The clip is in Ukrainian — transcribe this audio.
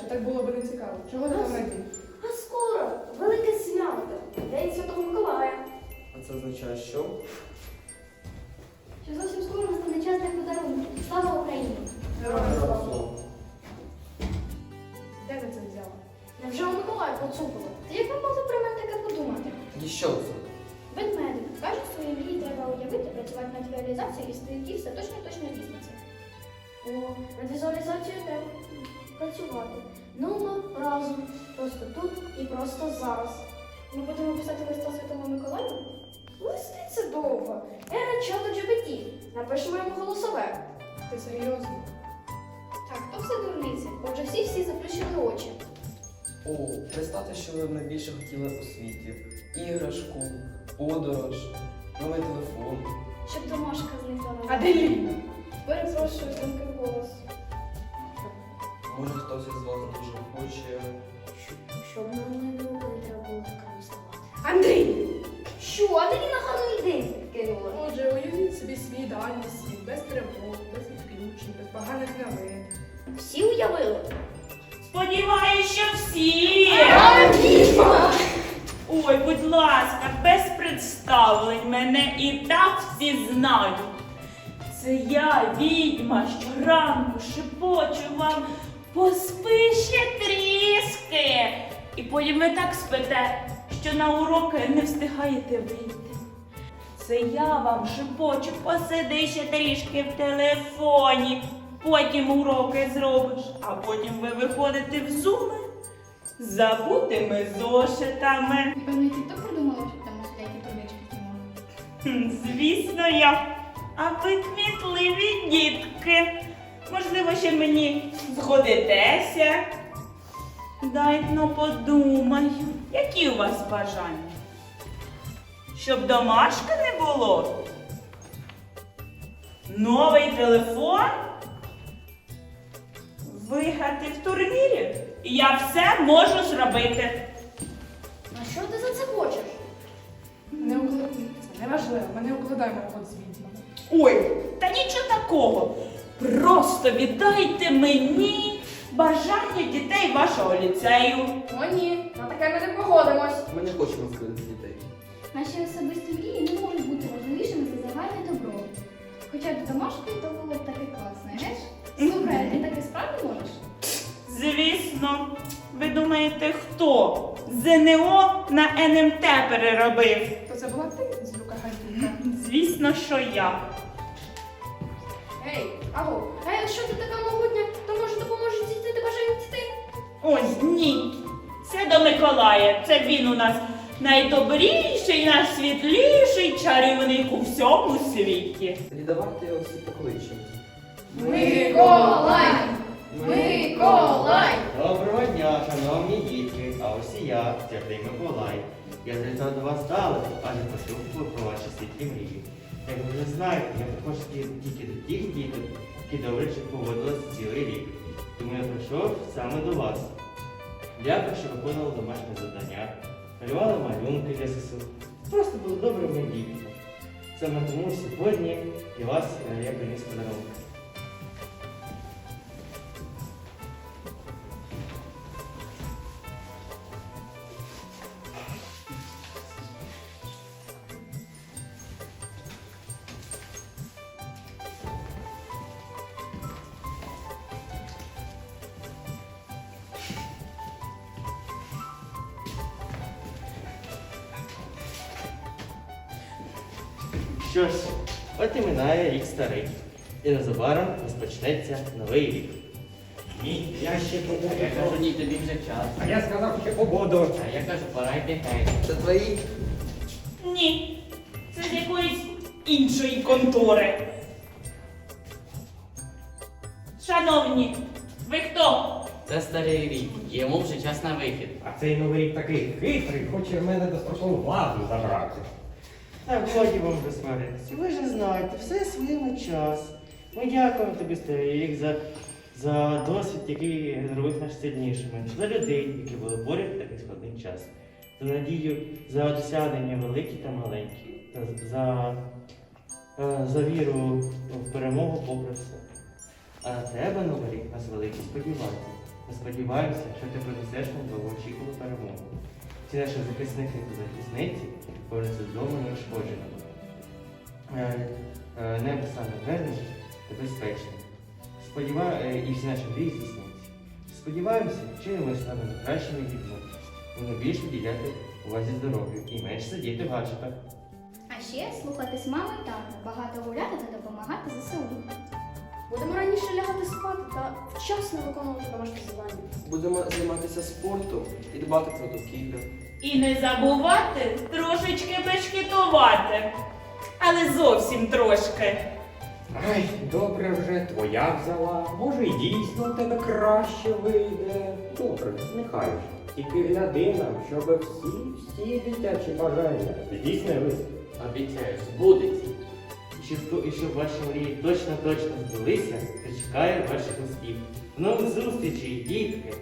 Чи так було би не цікаво. Чого ти там радієш? А скоро велике свято, День Святого Миколая. А це означає, що? Що зовсім скоро настане час для подарунків. Слава Україні! Героям слава. Де ви це взяла? Невже у Миколая поцупило? Та як ви могли про мене таке подумати? І що це? Ведмедик каже, свої мрії треба уявити, працювати над реалізацією і тоді все точно точно здійсниться. О, над візуалізацією треба працювати. Ну, ми разом. Просто тут і просто зараз. Ми будемо писати листа Святому Миколаю? Листи це довго. Ера чату GPT. Напишемо йому голосове. Ти серйозно? Так, то все дурниці. Отже, всі всі заплющили очі. О, представте, що ви б найбільше хотіли у світі. Іграшку, подорож, новий телефон. Щоб домашка зникла на А де Ліна? Перепрошую, тонкий голос. Може хтось із вас дуже хоче. Щоб нам не треба було так ставати. Андрій! Що? Ти на гарну ідею кинула? Отже, уявіть собі свій ідеальний світ, без тривог, без відключень, без поганих новин. Всі уявили? Сподіваюсь, що всі. Ой, будь ласка, без представлень мене і так всі знають. Це я, відьма, щоранку шепочу вам поспи ще тріски. І потім ви так спите, що на уроки не встигаєте вийти. Це я вам шепочу, посиди ще трішки в телефоні, потім уроки зробиш, а потім ви виходите в зуми з забутими зошитами. Певно, ти то придумала, що там сидять турнички знімали. Звісно, я. А ви кмітливі дітки. Можливо, ще мені згодитеся. Дайте ну подумаю, які у вас бажання? Щоб домашки не було? Новий телефон? Виграти в турнірі? Я все можу зробити. А що ти за це хочеш? Не уклад... Це неважливо, ми не укладаємо угод з відьмами. Ой, та нічого такого. Просто віддайте мені бажання дітей вашого ліцею. О, ні, на таке ми не погодимось. Ми не хочемо вкидати дітей. Наші особисті мрії не можуть бути важливішими за загальне добро. Хоча б домашки, то було б таке класне, геш? Слухай, ти таке справді можеш? Звісно, ви думаєте, хто ЗНО на НМТ переробив? То це була ти з Люка? Звісно, що я. Ось ні. Це до Миколая. Це він у нас найдобріший, найсвітліший чарівник у всьому світі. Давайте його всі покличемо. Миколай! Миколай! Доброго дня, шановні дітки, а ось і я, Святий Миколай. Я завітав до вас далеко, адже почув про ваші світлі мрії. Як ви вже знаєте, я також тільки до тих діток, які добре поводилися цілий рік. Тому я прийшов саме до вас. Дякую, що виконували домашні завдання, малювали малюнки для ССУ. Просто були добрими дітьми. Саме тому сьогодні для вас е, я приніс подарунок. Що ж, от і минає рік старий, і незабаром розпочнеться новий рік. Ні, я ще Я кажу, ні, тобі вже час. А я сказав, що погоду. А я кажу, пора йти геть. Це твої? Ні. Це з якоїсь іншої контори. Шановні, ви хто? Це старий рік. Йому вже час на вихід. А цей новий рік такий хитрий, хоче в мене дострокову владу забрати. Так, годі вам вже. Ви ж знаєте, все своєму час. Ми дякуємо тобі, старий рік, за, за досвід, який зробив нас сильнішими, за людей, які були поряд в такий складний час, за надію, за досягнення великі та маленькі, та за, е, за віру в перемогу попри все. А на тебе, новий рік, нас великі сподівання. Ми сподіваємося, що ти принесеш нам довгоочікувану перемогу. Ці наші захисники та захисниці додому неушкодженими. Е, е, Небо стане мирне та безпечне. Сподіваю, е, і всі наші мрії здійсняться. Сподіваємося, чинимо з нами кращими дітьми. Воно більше діляти увазі здоров'ю і менше сидіти в гаджетах. А ще слухатись мами та багато гуляти та допомагати ЗСУ. Раніше лягати спати та вчасно виконувати домашні завдання. Будемо займатися спортом і дбати про довкілля. І не забувати трошечки бешкетувати. Але зовсім трошки. Ай, добре вже твоя взяла. Може, і дійсно в тебе краще вийде. Добре, нехай. Тільки гляди нам, щоб всі, всі дитячі бажання здійснились. Обіцяю, збудеться. І щоб, ваші мрії точно-точно збулися, то чекаю ваших успіх. Нових зустрічей, дітки!